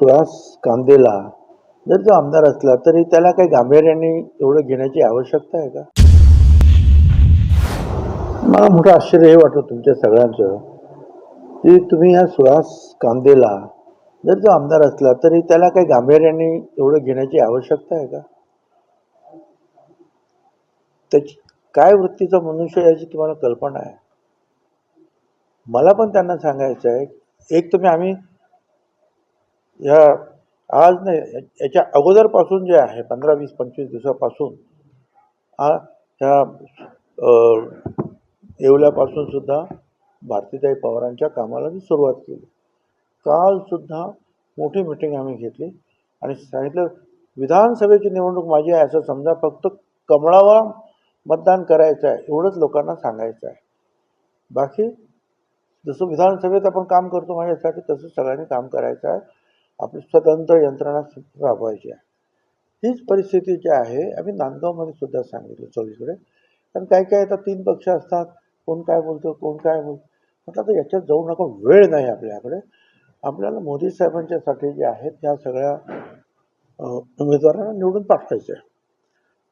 सुहास कांदेला जर तो आमदार असला तरी त्याला काही गांभीर्याने एवढं घेण्याची आवश्यकता आहे का? मला मोठं आश्चर्य हे वाटतं तुमच्या सगळ्यांचं की तुम्ही ह्या सुहास कांदेला जर तो आमदार असला तरी त्याला काही गांभीर्याने एवढं घेण्याची आवश्यकता आहे का? त्याची काय वृत्तीचा मनुष्य याची तुम्हाला कल्पना आहे? मला पण त्यांना सांगायचं आहे एक तुम्ही आम्ही ह्या आज नाही या- याच्या अगोदरपासून जे आहे पंधरा वीस पंचवीस दिवसापासून हा ह्या येवल्यापासून सुद्धा भारतीताई पवारांच्या कामाला मी सुरुवात केली. कालसुद्धा मोठी मिटिंग आम्ही घेतली आणि सांगितलं विधानसभेची निवडणूक माझी आहे असं समजा फक्त कमळावर मतदान करायचं आहे एवढंच लोकांना सांगायचं आहे. बाकी जसं विधानसभेत आपण काम करतो माझ्यासाठी तसं सगळ्यांनी काम करायचं आहे. आपली स्वतंत्र यंत्रणा राबवायची आहे. हीच परिस्थिती जी आहे आम्ही नांदगावमध्ये सुद्धा सांगितलं सगळीकडे कारण काय काय आता तीन पक्ष असतात. कोण काय बोलतो कोण काय बोलतो म्हटलं तर याच्यात जाऊ नका वेळ नाही आपल्याकडे. आपल्याला मोदी साहेबांच्यासाठी जे आहेत ह्या सगळ्या उमेदवारांना निवडून पाठवायचं आहे.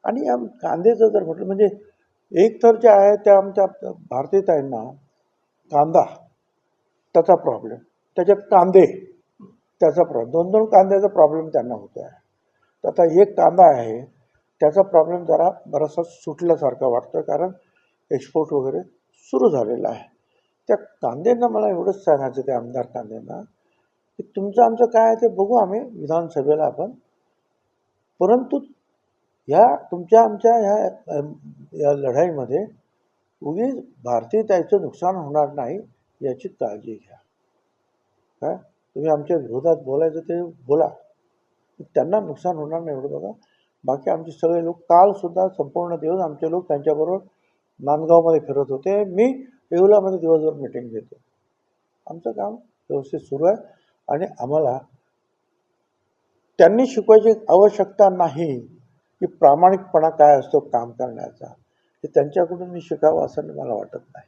आणि या कांद्याचं जर म्हटलं म्हणजे एक तर जे आहे त्या आमच्या भारतीताईंना कांदा त्याचा प्रॉब्लेम त्याच्यात कांदे. त्याचा प्रॉब्लेम दोन दोन कांद्याचा प्रॉब्लेम त्यांना होतो आहे तर आता एक कांदा आहे त्याचा प्रॉब्लेम जरा बराचसा सुटल्यासारखा वाटतो कारण एक्सपोर्ट वगैरे सुरू झालेला आहे. त्या कांद्यांना मला एवढंच सांगायचं त्या आमदार कांद्यांना की तुमचं आमचं काय आहे ते बघू आम्ही विधानसभेला आपण. परंतु ह्या तुमच्या आमच्या ह्या या लढाईमध्ये उगीच भारतीय त्याचं नुकसान होणार नाही याची काळजी घ्या. काय? तुम्ही आमच्या विरोधात बोलायचं ते बोला. त्यांना नुकसान होणार नाही एवढं बघा. बाकी आमचे सगळे लोक कालसुद्धा संपूर्ण दिवस आमचे लोक त्यांच्याबरोबर नांदगावमध्ये फिरत होते. मी येवलामध्ये दिवसभर मिटिंग घेतो. आमचं काम व्यवस्थित सुरू आहे आणि आम्हाला त्यांनी शिकवायची आवश्यकता नाही की प्रामाणिकपणा काय असतो काम करण्याचा. हे त्यांच्याकडून मी शिकावं असं मला वाटत नाही.